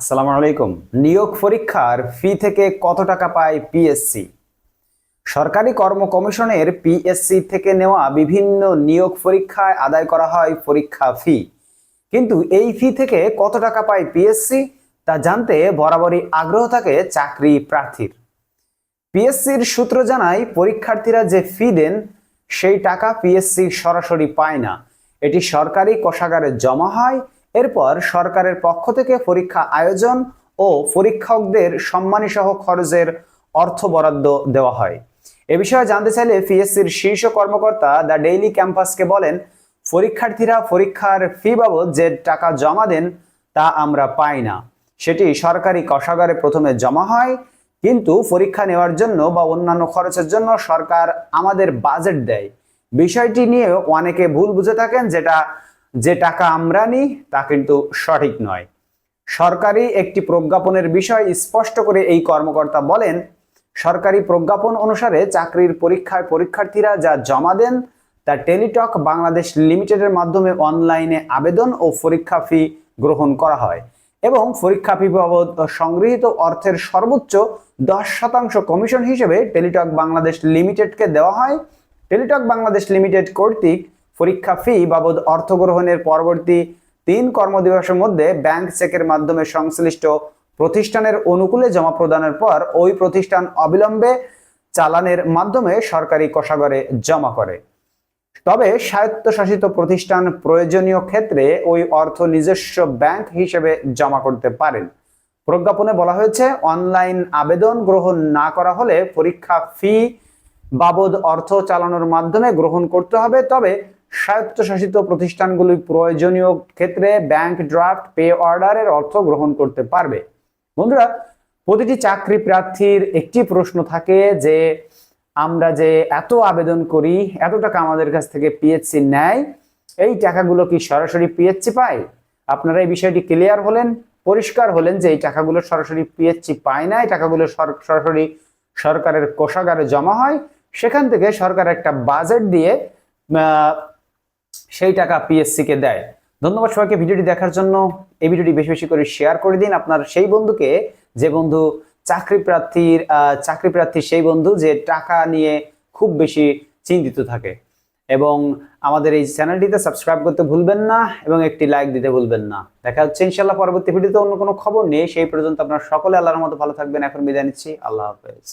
আসসালামু আলাইকুম। নিয়োগ পরীক্ষার ফি থেকে কত টাকা পায় পিএসসি সরকারি কর্ম কমিশনের পিএসসি থেকে নেওয়া বিভিন্ন নিয়োগ পরীক্ষায় আদায় করা হয় পরীক্ষা ফি। কিন্তু এই ফি থেকে কত টাকা পায় পিএসসি তা জানতে বরাবরই আগ্রহ থাকে চাকরি প্রার্থীর। পিএসসির সূত্র জানায়, পরীক্ষার্থীরা যে ফি দেন, সেই টাকা পিএসসি সরাসরি পায় না। এটি সরকারি কোষাগারে জমা হয় এরপর সরকারের পক্ষ থেকে পরীক্ষা আয়োজন ও পরীক্ষকদের সম্মানীসহ খরচের অর্থ বরাদ্দ দেওয়া হয়। এ বিষয়ে জানতে চাইলে পিএসসির শীর্ষ কর্মকর্তা দ্য ডেইলি ক্যাম্পাসকে বলেন, পরীক্ষার্থীরা পরীক্ষার ফি বাবদ যে টাকা জমা দেন তা আমরা পাই না। সেটি সরকারি কোষাগারে প্রথমে জমা হয়, কিন্তু পরীক্ষা নেওয়ার জন্য বা অন্যান্য খরচের জন্য সরকার আমাদের বাজেট দেয়। বিষয়টি নিয়ে অনেকে ভুল বুঝে থাকেন, যেটা যে টাকা আমরা নিই, তা কিন্তু সঠিক নয়। সরকারি একটি প্রজ্ঞাপনের বিষয় স্পষ্ট করে এই কর্মকর্তা বলেন, সরকারি প্রজ্ঞাপন অনুসারে চাকরির পরীক্ষায় পরীক্ষার্থীরা যা জমা দেন, তা টেলিটক বাংলাদেশ লিমিটেডের মাধ্যমে অনলাইনে আবেদন ও পরীক্ষা ফি গ্রহণ করা হয় এবং পরীক্ষা ফি বাবদ সংগৃহীত অর্থের সর্বোচ্চ দশ শতাংশ কমিশন হিসেবে টেলিটক বাংলাদেশ লিমিটেডকে দেওয়া হয়। টেলিটক বাংলাদেশ লিমিটেড কর্তৃক পরীক্ষা ফি বাবদ অর্থ গ্রহণের পরবর্তী তিন কর্মদিবসের মধ্যে ব্যাংক চেকের মাধ্যমে সংশ্লিষ্ট প্রতিষ্ঠানের অনুকূলে জমা প্রদানের পর ওই প্রতিষ্ঠান অবিলম্বে চালানের মাধ্যমে সরকারি কোষাগারে জমা করে। তবে স্বায়ত্তশাসিত প্রতিষ্ঠান প্রয়োজনীয় ক্ষেত্রে ওই অর্থ নিজস্ব ব্যাংক হিসেবে জমা করতে পারেন। প্রজ্ঞাপনে বলা হয়েছে, অনলাইন আবেদন গ্রহণ না করা হলে পরীক্ষা ফি বাবদ অর্থ চালানোর মাধ্যমে গ্রহণ করতে হবে। তবে স্বায়ত্তশাসিত প্রতিষ্ঠানগুলি প্রয়োজনীয় ক্ষেত্রে ব্যাংক ড্রাফট, পে অর্ডারের অর্থ গ্রহণ করতে পারবে। বন্ধুরা, প্রতিটি চাকরি প্রার্থীর একটি প্রশ্ন থাকে যে, আমরা যে এত আবেদন করি, এত টাকা আমাদের কাছ থেকে পিএইচসি নেয়, এই টাকাগুলো কি সরাসরি পিএইচসি পায়? আপনারা এই বিষয়টি ক্লিয়ার হলেন, পরিষ্কার হলেন যে, এই টাকাগুলো সরাসরি পিএইচসি পায় না, এই টাকাগুলো সর- সরাসরি সরকারের কোষাগারে জমা হয়। সেখান থেকে সরকার একটা বাজেট দিয়ে সেই টাকা পিএসসি কে দেয়। ধন্যবাদ সবাইকে ভিডিওটি দেখার জন্য। এই ভিডিওটি বেশি বেশি করে শেয়ার করে দিন। আপনার সেই বন্ধুকে, যে বন্ধু চাকরি প্রার্থীর চাকরি প্রার্থী সেই বন্ধু যে টাকা নিয়ে খুব বেশি চিন্তিত থাকে। এবং আমাদের এই চ্যানেলটিতে সাবস্ক্রাইব করতে ভুলবেন না এবং একটি লাইক দিতে ভুলবেন না। দেখা হচ্ছে ইনশাল্লাহ পরবর্তী ভিডিওতে অন্য কোনো খবর নেই। সেই পর্যন্ত আপনারা সকলে আল্লাহর মতো ভালো থাকবেন। এখন বিদায় নিচ্ছি। আল্লাহ হাফেজ।